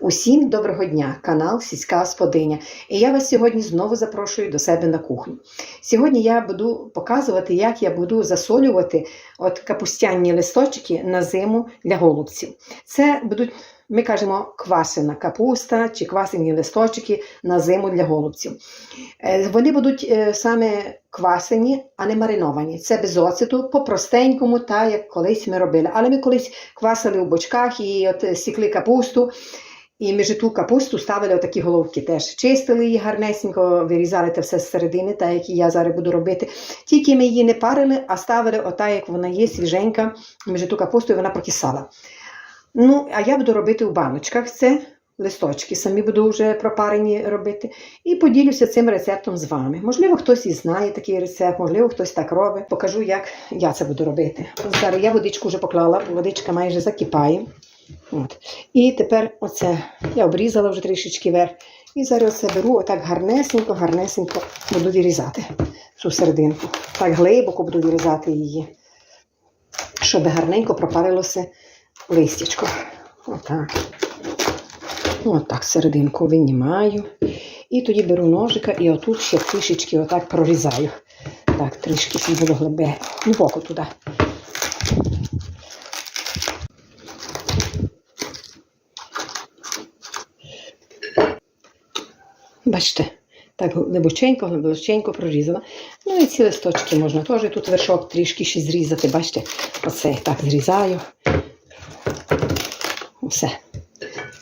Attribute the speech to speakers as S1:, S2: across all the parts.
S1: Усім доброго дня, канал Сільська Господиня. І я вас сьогодні знову запрошую до себе на кухню. Сьогодні я буду показувати, як я буду засолювати от капустяні листочки на зиму для голубців. Це будуть, ми кажемо, квасена капуста чи квасені листочки на зиму для голубців. Е, Вони будуть е, саме квасені, а не мариновані. Це без оцету, по-простенькому, так як колись ми робили. Але ми колись квасили у бочках і от е, сікли капусту. І між ту капусту ставили отакі головки теж. Чистили її гарнесенько, вирізали те все з середини, так як я зараз буду робити. Тільки ми її не парили, а ставили ота, як вона є, свіженька, між ту капусту, і вона прокисала. Ну, а я буду робити у баночках це. Листочки самі буду вже пропарені робити. І поділюся цим рецептом з вами. Можливо, хтось і знає такий рецепт, можливо, хтось так робить. Покажу, як я це буду робити. Зараз я водичку вже поклала, водичка майже закипає. От. І тепер оце я обрізала вже трішечки вверх. І зараз оце беру, отак гарнесенько, гарнесенько буду вирізати цю серединку. Так глибоко буду вирізати її, щоб гарненько пропарилося листячко. Отак. Отак серединку винімаю. І тоді беру ножика і отут ще трішечки отак прорізаю. Так, трішки щоб було глибе. Глибоко туди. Бачите, так глибоченько, глибоченько прорізала. Ну і ці листочки можна теж тут вершок трішки ще зрізати. Бачите, оце так зрізаю. Все.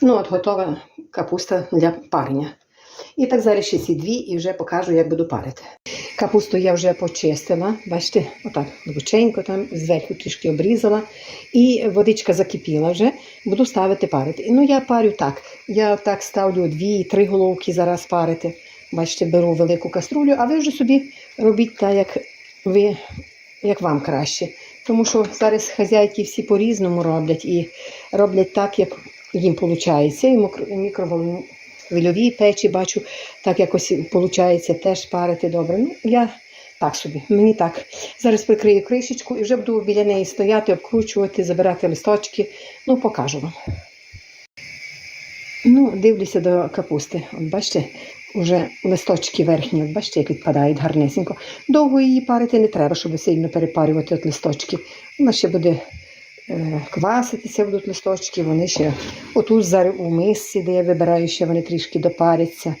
S1: Ну, от готова капуста для парення. І так зараз ще ці дві і вже покажу, як буду парити. Капусту я вже почистила, бачите, отак глибоченько там зверху трішки обрізала. І водичка закипіла вже, буду ставити парити. Ну, я парю так. Я так ставлю дві-три головки зараз парити. Бачите, беру велику каструлю, а ви вже собі робіть так, як ви, як вам краще. Тому що зараз хазяйки всі по-різному роблять і роблять так, як їм виходить. І мікровольові печі бачу, так якось виходить теж парити добре. Ну, я так собі, мені так. Зараз прикрию кришечку і вже буду біля неї стояти, обкручувати, забирати листочки. Ну, покажу вам. Ну, дивлюся до капусти. От бачите, вже листочки верхні, от бачите, як відпадають гарнесенько. Довго її парити не треба, щоб сильно перепарювати от листочки. Вона ще буде кваситися, будуть листочки, вони ще отут зараз у мисці, де я вибираю, ще вони трішки допаряться.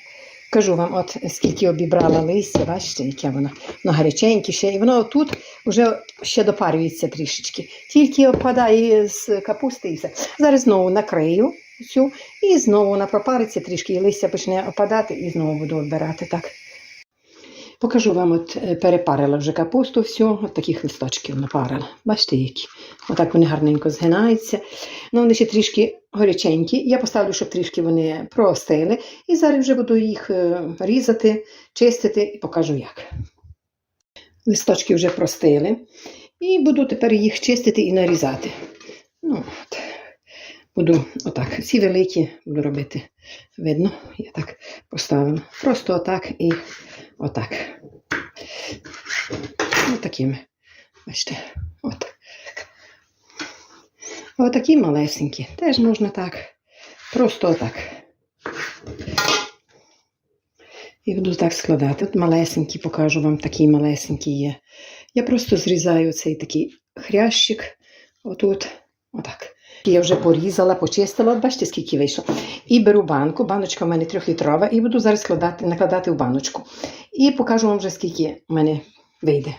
S1: Кажу вам, от скільки обібрала листя, бачите, яке воно, воно гаряченьке ще, і воно тут вже ще допарюється трішечки. Тільки опадає з капусти і все. Зараз знову накрию цю і знову вона пропариться трішки, і листя почне опадати, і знову буду обирати так. Покажу вам, от е, перепарила вже капусту всю, от таких листочків напарила. Бачите, які. Отак вони гарненько згинаються. Ну, вони ще трішки горяченькі. Я поставлю, щоб трішки вони простили. І зараз вже буду їх е, різати, чистити і покажу як. Листочки вже простили. І буду тепер їх чистити і нарізати. Ну. Буду отак. Ці великі буду робити. Видно, я так поставила. Просто отак і отак. Ось такими. Бачите, от. Отакі малесенькі. Теж можна так. Просто отак. І буду так складати. От малесенькі, покажу вам, такі малесенькі є. Я просто зрізаю цей такий хрящик. Отут. Отак. Я вже порізала, почистила, бачите, скільки вийшло. І беру банку, баночка в мене трьохлітрова, і буду зараз складати, накладати в баночку. І покажу вам вже, скільки в мене вийде.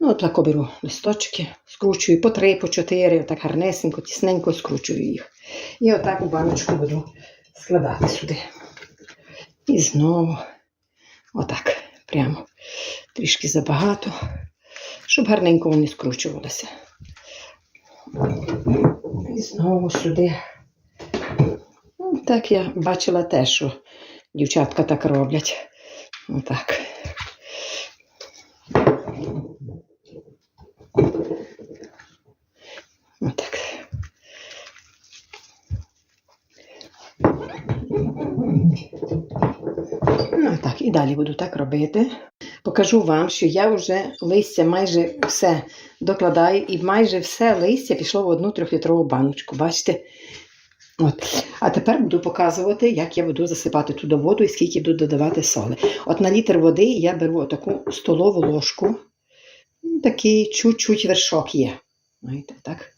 S1: Ну, от так беру листочки, скручую по три, по чотири, так гарнесенько, тісненько скручую їх. І отак у баночку буду складати сюди. І знову отак, прямо трішки забагато, щоб гарненько вони скручувалися. І знову сюди. Ну, так я бачила те, що дівчатка так роблять. Отак. Отак. Ну, так, і далі буду так робити. Покажу вам, що я вже листя майже все докладаю, і майже все листя пішло в одну трьохлітрову баночку. Бачите? От. А тепер буду показувати, як я буду засипати туди воду і скільки буду додавати соли. От на літр води я беру таку столову ложку. Ну, Такий чуть-чуть вершок є. Знаєте, так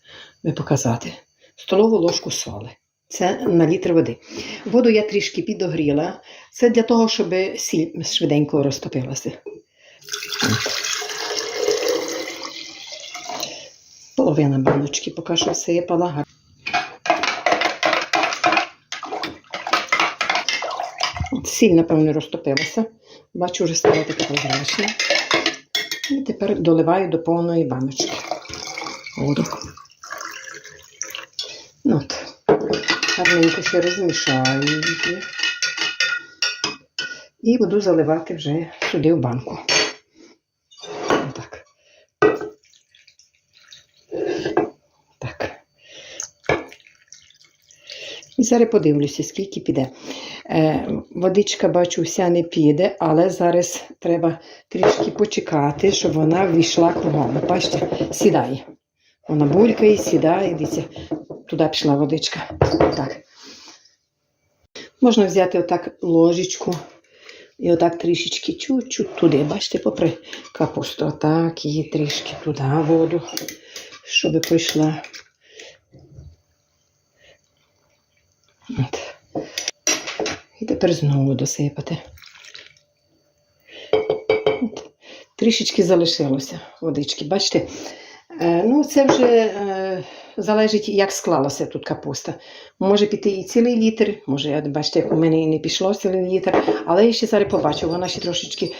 S1: би показати. Столову ложку соли. Це на літр води. Воду я трішки підогріла. Це для того, щоб сіль швиденько розтопилася. Половина баночки поки що всипала. От Сіль, напевно, розтопилася. Бачу, вже стала така прозрачна. І тепер доливаю до повної баночки воду. Ну, От. Гарненько ще розмішаю її. І буду заливати вже сюди в банку. Отак. Так. І зараз подивлюся, скільки піде. Е, водичка, бачу, вся не піде, але зараз треба трішки почекати, щоб вона ввійшла кругом. Бачите, сідає. Вона булькає, сідає, дивіться, туди пішла водичка. Так. Можна взяти отак ложечку і отак трішечки чуть-чуть туди. Бачите, попри капусту. Отак, її трішки туди воду, щоб пройшла. От. І тепер знову досипати. От. Трішечки залишилося водички. Бачите? Е, ну, це вже е, залежить, як склалася тут капуста. Може піти і цілий літр, може, бачите, як у мене і не пішло цілий літр, але я ще зараз побачу, вона ще трошечки,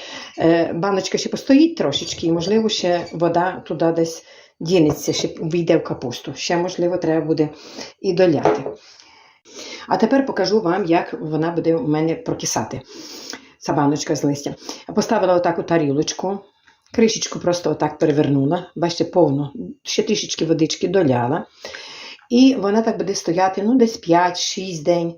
S1: баночка ще постоїть трошечки, і, можливо, ще вода туди десь дінеться, ще війде в капусту. Ще, можливо, треба буде і доляти. А тепер покажу вам, як вона буде у мене прокисати. Ця баночка з листя. Поставила отаку тарілочку, кришечку просто отак перевернула. Бачите, повно, ще трішечки водички доляла. І вона так буде стояти ну, десь 5-6 день.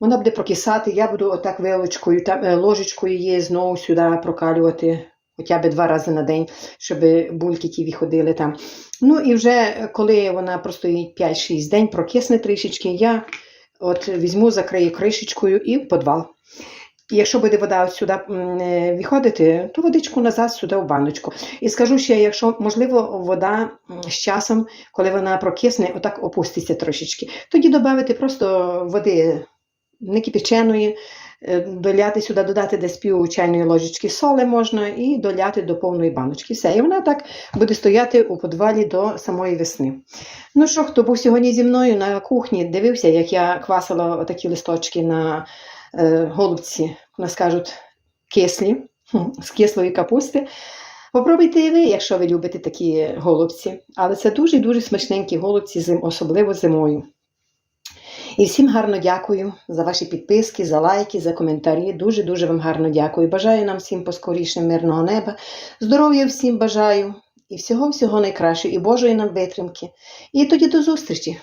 S1: Вона буде прокисати, я буду отак вилочкою, та, е, ложечкою її знову сюди прокалювати. Хоча б два рази на день, щоб бульки ті виходили там. Ну і вже коли вона простоїть 5-6 день, прокисне трішечки, я От візьму, закрию кришечкою і в подвал. Якщо буде вода сюди е, виходити, то водичку назад сюди в баночку. І скажу ще, якщо можливо вода з часом, коли вона прокисне, отак опуститься трошечки, тоді додати просто води не кипяченої, е, доляти сюди, додати десь пів чайної ложечки соли можна і доляти до повної баночки. Все. І вона так буде стояти у подвалі до самої весни. Ну що, хто був сьогодні зі мною на кухні, дивився, як я квасила такі листочки на голубці, у нас кажуть, кислі, з кислої капусти. Попробуйте і ви, якщо ви любите такі голубці. Але це дуже-дуже смачненькі голубці, особливо зимою. І всім гарно дякую за ваші підписки, за лайки, за коментарі. Дуже-дуже вам гарно дякую. Бажаю нам всім поскоріше мирного неба. Здоров'я всім бажаю і всього-всього найкращого, і Божої нам витримки. І тоді до зустрічі!